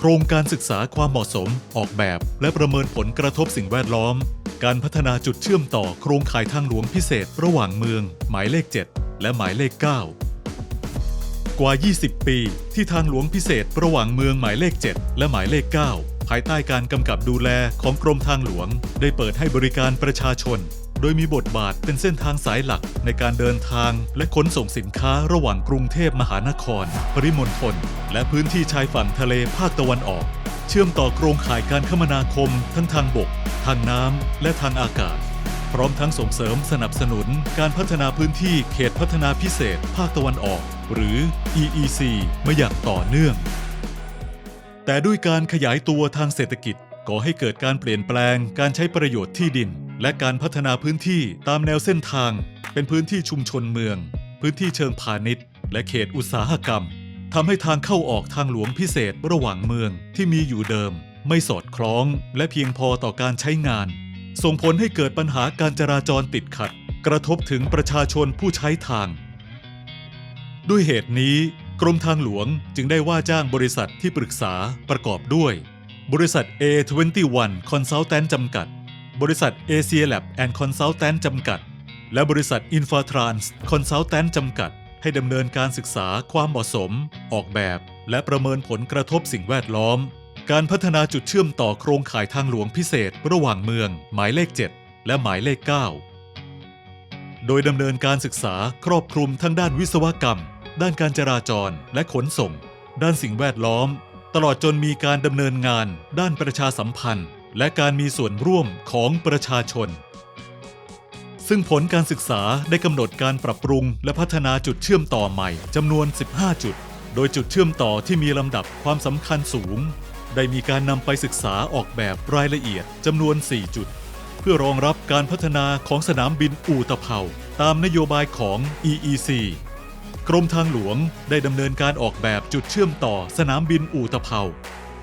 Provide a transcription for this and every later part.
โครงการศึกษาความเหมาะสม ออกแบบ และประเมินผลกระทบสิ่งแวดล้อม การพัฒนาจุดเชื่อมต่อโครงข่ายทางหลวงพิเศษระหว่างเมือง หมายเลข 7 และหมายเลข 9 กว่า 20 ปี ที่ทางหลวงพิเศษระหว่างเมืองหมายเลข 7 และหมายเลข 9 ภายใต้การกำกับดูแลของกรมทางหลวง ได้เปิดให้บริการประชาชน โดยมีบทบาทเป็นเส้นทางสายหลักในการเดินทางและขนส่งสินค้าระหว่างกรุงเทพมหานคร ปริมณฑลและพื้นที่ชายฝั่งทะเลภาคตะวันออก เชื่อมต่อโครงข่ายการคมนาคม ทั้งทางบก ทางน้ำและทางอากาศ พร้อมทั้งส่งเสริมสนับสนุน การพัฒนาพื้นที่เขตพัฒนาพิเศษ ภาคตะวันออก หรือ EEC มาอย่างต่อเนื่อง แต่ด้วยการขยายตัวทางเศรษฐกิจก่อให้เกิดการเปลี่ยนแปลงการใช้ประโยชน์ที่ดิน และการพัฒนาพื้นที่ตามแนวเส้นทาง เป็นพื้นที่ชุมชนเมือง พื้นที่เชิงพาณิชย์ และเขตอุตสาหกรรมทำให้ทางเข้าออกทางหลวงพิเศษระหว่างเมืองที่มีอยู่เดิม ไม่สอดคล้องและเพียงพอต่อการใช้งาน ส่งผลให้เกิดปัญหาการจราจรติดขัด กระทบถึงประชาชนผู้ใช้ทาง ด้วยเหตุนี้ กรมทางหลวงจึงได้ว่าจ้างบริษัทที่ปรึกษาประกอบด้วย บริษัท A21 Consultant จำกัด บริษัท Asia Lab and Consultant จำกัด และบริษัท Infotrans Consultant จำกัด ให้ดำเนินการศึกษาความเหมาะสม ออกแบบ และประเมินผลกระทบสิ่งแวดล้อม การพัฒนาจุดเชื่อมต่อโครงข่ายทางหลวงพิเศษ ระหว่างเมือง หมายเลข 7 และหมายเลข 9 โดยดำเนินการศึกษาครอบคลุมทั้งด้านวิศวกรรม ด้านการจราจร และขนส่ง ด้านสิ่งแวดล้อม ตลอดจนมีการดำเนินงาน ด้านประชาสัมพันธ์ และการมีส่วนร่วมของประชาชน ซึ่งผลการศึกษาได้กำหนดการปรับปรุง และพัฒนาจุดเชื่อมต่อใหม่จำนวน 15 จุด โดยจุดเชื่อมต่อที่มีลำดับความสำคัญสูง ได้มีการนำไปศึกษาออกแบบรายละเอียดจำนวน 4 จุด เพื่อรองรับการพัฒนาของสนามบินอู่ตะเภาตามนโยบายของ EEC กรมทางหลวงได้ดำเนินการออกแบบจุดเชื่อมต่อสนามบินอู่ตะเภา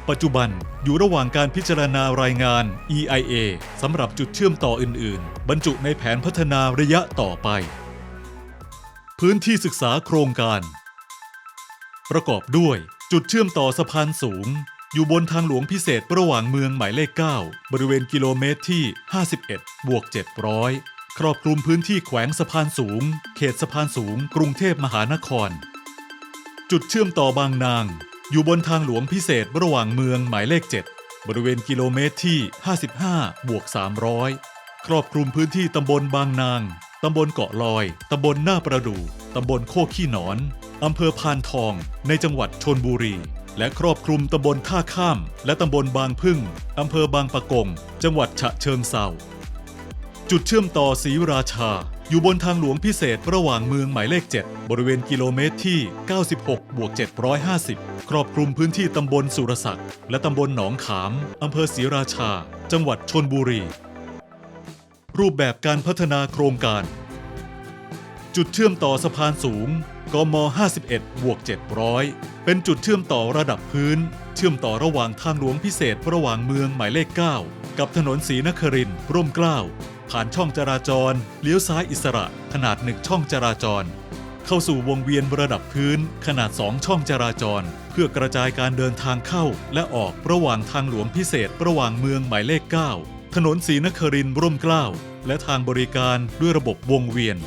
ปัจจุบันอยู่ระหว่างการพิจารณารายงาน EIA สำหรับจุดเชื่อมต่ออื่น ๆ บรรจุในแผนพัฒนาระยะต่อไป พื้นที่ศึกษาโครงการ ประกอบด้วยจุดเชื่อมต่อสะพานสูง อยู่บนทางหลวงพิเศษระหว่างเมืองหมายเลข 9 บริเวณกิโลเมตรที่ 51 บวก 700 ครอบคลุมพื้นที่แขวงสะพานสูง เขตสะพานสูง กรุงเทพมหานคร จุดเชื่อมต่อบางนาง อยู่บนทางหลวงพิเศษระหว่างเมืองหมายเลข 7 บริเวณกิโลเมตรที่ 55 บวก 300 ครอบคลุมพื้นที่ตำบลบางนาง ตำบลเกาะลอย ตำบลหน้าประดู ตำบลโคกขี้หนอน อำเภอพานทอง ในจังหวัดชนบุรี และครอบคลุมตำบลท่าข้าม และตำบลบางพึ่ง อำเภอบางปะกง จังหวัดฉะเชิงเซาจุดเชื่อมต่อศรีราชา อยู่บนทางหลวงพิเศษระหว่างเมืองหมายเลข 7 บริเวณกิโลเมตรที่ 96บวก750 ครอบคลุมพื้นที่ตำบลสุรศักดิ์และตำบลหนองขาม อำเภอศรีราชา จังหวัดชนบุรี รูปแบบการพัฒนาโครงการ จุดเชื่อมต่อสะพานสูง กม 51บวก700 เป็นจุดเชื่อมต่อระดับพื้น เชื่อมต่อระหว่างทางหลวงพิเศษระหว่างเมืองหมายเลข 9 กับถนนศรีนครินทร์ร่มเกล้า ผ่านช่องจราจร เลี้ยวซ้ายอิสระขนาดหนึ่งช่องจราจร เข้าสู่วงเวียนระดับพื้นขนาด 2 ช่องจราจร เพื่อกระจายการเดินทางเข้าและออกระหว่างทางหลวงพิเศษระหว่างเมืองหมายเลข 9 ถนนศรีนครินทร์ร่มเกล้าและทางบริการด้วยระบบวงเวียน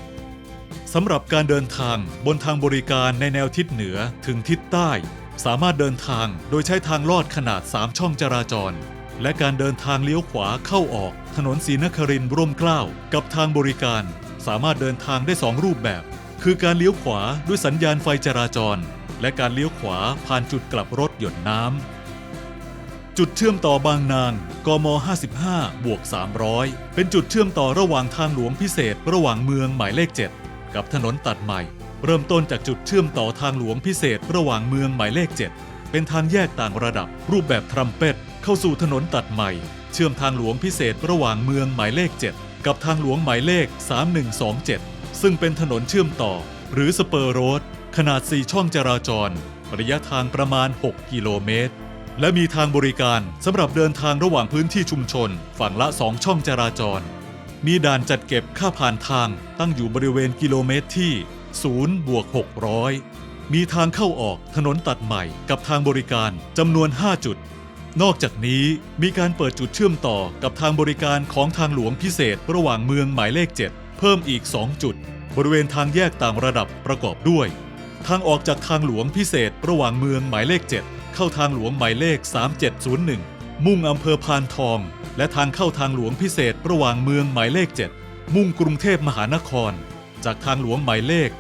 สำหรับการเดินทางบนทางบริการในแนวทิศเหนือถึงทิศใต้ สามารถเดินทางโดยใช้ทางลอดขนาด 3 ช่องจราจร และการเดินทางเลี้ยวขวาเข้าออก ถนนศรีนครินทร์ร่มเกล้ากับทางบริการ สามารถเดินทางได้ 2 รูปแบบ คือการเลี้ยวขวาด้วยสัญญาณไฟจราจร และการเลี้ยวขวาผ่านจุดกลับรถหยดน้ำจุดเชื่อมต่อบางนางกม 55 บวก 300 เป็นจุดเชื่อมต่อระหว่างทางหลวงพิเศษ ระหว่างเมืองหมายเลข 7 กับถนนตัดใหม่ เริ่มต้นจากจุดเชื่อมต่อทางหลวงพิเศษ ระหว่างเมืองหมายเลข 7 เป็นทางแยกต่างระดับ รูปแบบทรัมเป็ต เข้าสู่ถนนตัดใหม่ เชื่อมทางหลวงพิเศษระหว่างเมืองหมายเลข 7 กับทางหลวงหมายเลข 3127 ซึ่งเป็นถนนเชื่อมต่อ หรือสเปอร์โรด ขนาด 4 ช่องจราจร ระยะทางประมาณ 6 กิโลเมตร และมีทางบริการสำหรับเดินทางระหว่างพื้นที่ชุมชน ฝั่งละ 2 ช่องจราจร มีด่านจัดเก็บค่าผ่านทางตั้งอยู่บริเวณกิโลเมตรที่0บวก600มีทางเข้าออกถนนตัดใหม่กับทางบริการจำนวน 5 จุด นอกจากนี้มีการเปิดจุดเชื่อมต่อกับทางบริการของทางหลวงพิเศษระหว่างเมืองหมายเลข 7 เพิ่มอีก 2 จุด บริเวณทางแยกต่างระดับประกอบด้วย ทางออกจากทางหลวงพิเศษระหว่างเมืองหมายเลข 7 เข้าทางหลวงหมายเลข 3701 มุ่งอำเภอพานทอง และทางเข้าทางหลวงพิเศษระหว่างเมืองหมายเลข 7 มุ่งกรุงเทพมหานคร จากทางหลวงหมายเลข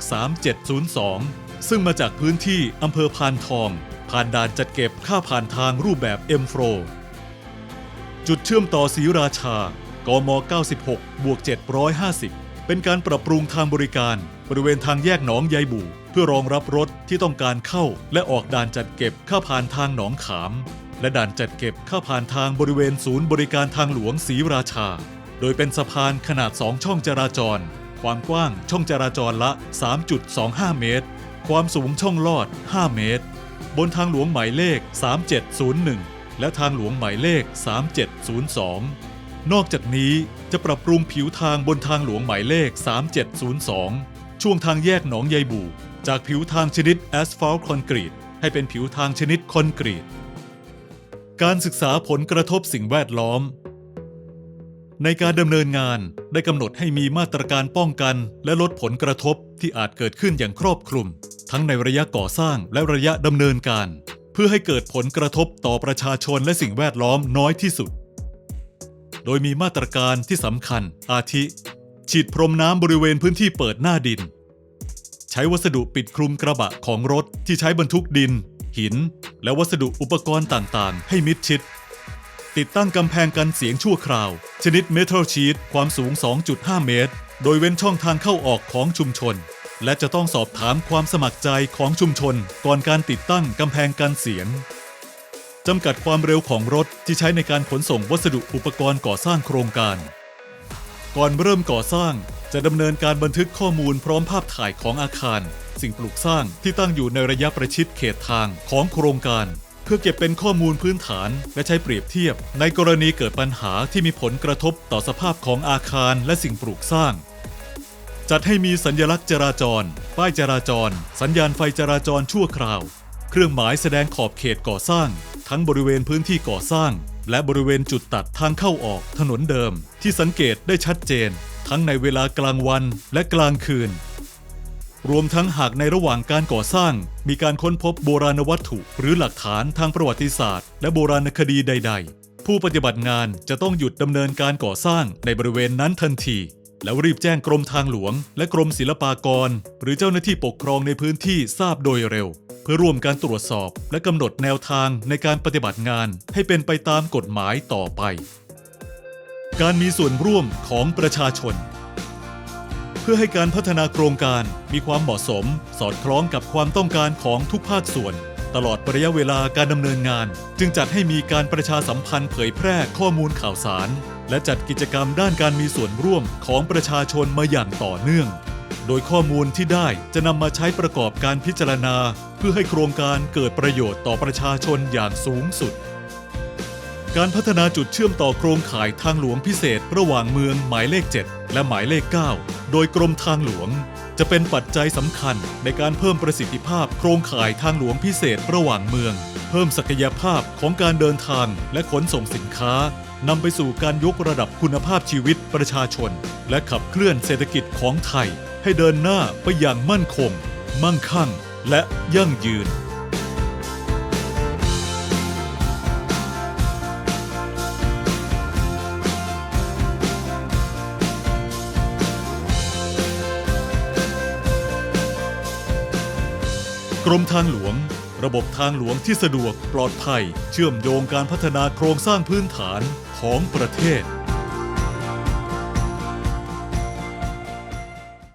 3702 ซึ่งมาจากพื้นที่อำเภอพานทอง ผ่านด่านจัดเก็บค่าผ่านทางรูปแบบ M f l o จุดเชื่อมต่อศรีราชากม 96 บวก 750 เป็นการปรับปรุงทางบริการ บริเวณทางแยกหนองยายบู่ เพื่อรองรับรถที่ต้องการเข้า และออกด่านจัดเก็บค่าผ่านทางหนองขาม และด่านจัดเก็บค่าผ่านทางบริเวณศูนย์บริการทางหลวงศรีราชา โดยเป็นสะพานขนาด 2 ช่องจราจร ความกว้างช่องจราจรละ 3.25 เมตร ความสูงช่องลอด 5 เมตร บนทางหลวงหมายเลข 3701 และทางหลวงหมายเลข 3702 นอกจากนี้จะปรับปรุงผิวทางบนทางหลวงหมายเลข 3702 ช่วงทางแยกหนองยายบูจากผิวทางชนิดแอสฟัลต์คอนกรีตให้เป็นผิวทางชนิดคอนกรีต การศึกษาผลกระทบสิ่งแวดล้อม ในการดำเนินงานได้กำหนดให้มีมาตรการป้องกัน และลดผลกระทบที่อาจเกิดขึ้นอย่างครอบคลุม ทั้งในระยะก่อสร้างและระยะดำเนินการ เพื่อให้เกิดผลกระทบต่อประชาชนและสิ่งแวดล้อมน้อยที่สุด โดยมีมาตรการที่สำคัญ อาทิ ฉีดพรมน้ำบริเวณพื้นที่เปิดหน้าดิน ใช้วัสดุปิดคลุมกระบะของรถที่ใช้บรรทุกดิน หิน และวัสดุอุปกรณ์ต่างๆ ให้มิดชิด ติดตั้งกำแพงกันเสียงชั่วคราว ชนิดเมทัลชีตความสูง 2.5 เมตร โดยเว้นช่องทางเข้าออกของชุมชน และจะต้องสอบถามความสมัครใจของชุมชน ก่อนการติดตั้งกำแพงกันเสียงจำกัดความเร็วของรถที่ใช้ในการขนส่งวัสดุอุปกรณ์ก่อสร้างโครงการ ก่อนเริ่มก่อสร้างจะดำเนินการบันทึกข้อมูลพร้อมภาพถ่ายของอาคาร สิ่งปลูกสร้างที่ตั้งอยู่ในระยะประชิดเขตทางของโครงการ พื่อเก็บเป็นข้อมูลพื้นฐาน และใช้เปรียบเทียบ ในกรณีเกิดปัญหาที่มีผลกระทบต่อสภาพของอาคารและสิ่งปลูกสร้าง จัดให้มีสัญลักษณ์จราจร ป้ายจราจร สัญญาณไฟจราจรชั่วคราว เครื่องหมายแสดงขอบเขตก่อสร้าง ทั้งบริเวณพื้นที่ก่อสร้าง และบริเวณจุดตัดทางเข้าออกถนนเดิม ที่สังเกตได้ชัดเจน ทั้งในเวลากลางวันและกลางคืน รวมทั้งหากในระหว่างการก่อสร้าง มีการค้นพบโบราณวัตถุ หรือหลักฐานทางประวัติศาสตร์ และโบราณคดีใด ๆ ผู้ปฏิบัติงานจะต้องหยุดดำเนินการก่อสร้างในบริเวณนั้นทันที แล้วรีบแจ้งกรมทางหลวง และกรมศิลปากร หรือเจ้าหน้าที่ปกครองในพื้นที่ทราบโดยเร็ว เพื่อร่วมการตรวจสอบและกำหนดแนวทางในการปฏิบัติงาน ให้เป็นไปตามกฎหมายต่อไป การมีส่วนร่วมของประชาชน พื่อให้การพัฒนาโครงการมีความเหมาะสม สอดคล้องกับความต้องการของทุกภาคส่วน ตลอดระยะเวลาการดำเนินงาน จึงจัดให้มีการประชาสัมพันธ์เผยแพร่ข้อมูลข่าวสาร และจัดกิจกรรมด้านการมีส่วนร่วมของประชาชนมาอย่างต่อเนื่อง โดยข้อมูลที่ได้จะนำมาใช้ประกอบการพิจารณา เพื่อให้โครงการเกิดประโยชน์ต่อประชาชนอย่างสูงสุด การพัฒนาจุดเชื่อมต่อโครงข่ายทางหลวงพิเศษ ระหว่างเมืองหมายเลข 7 และหมายเลข 9 โดยกรมทางหลวง จะเป็นปัจจัยสำคัญในการเพิ่มประสิทธิภาพโครงข่ายทางหลวงพิเศษระหว่างเมือง เพิ่มศักยภาพของการเดินทางและขนส่งสินค้านำไปสู่การยกระดับคุณภาพชีวิตประชาชน และขับเคลื่อนเศรษฐกิจของไทย ให้เดินหน้าไปอย่างมั่นคง มั่งคั่ง และยั่งยืน กรมทางหลวง ระบบทางหลวงที่สะดวกปลอดภัย เชื่อมโยงการพัฒนาโครงสร้างพื้นฐานของประเทศ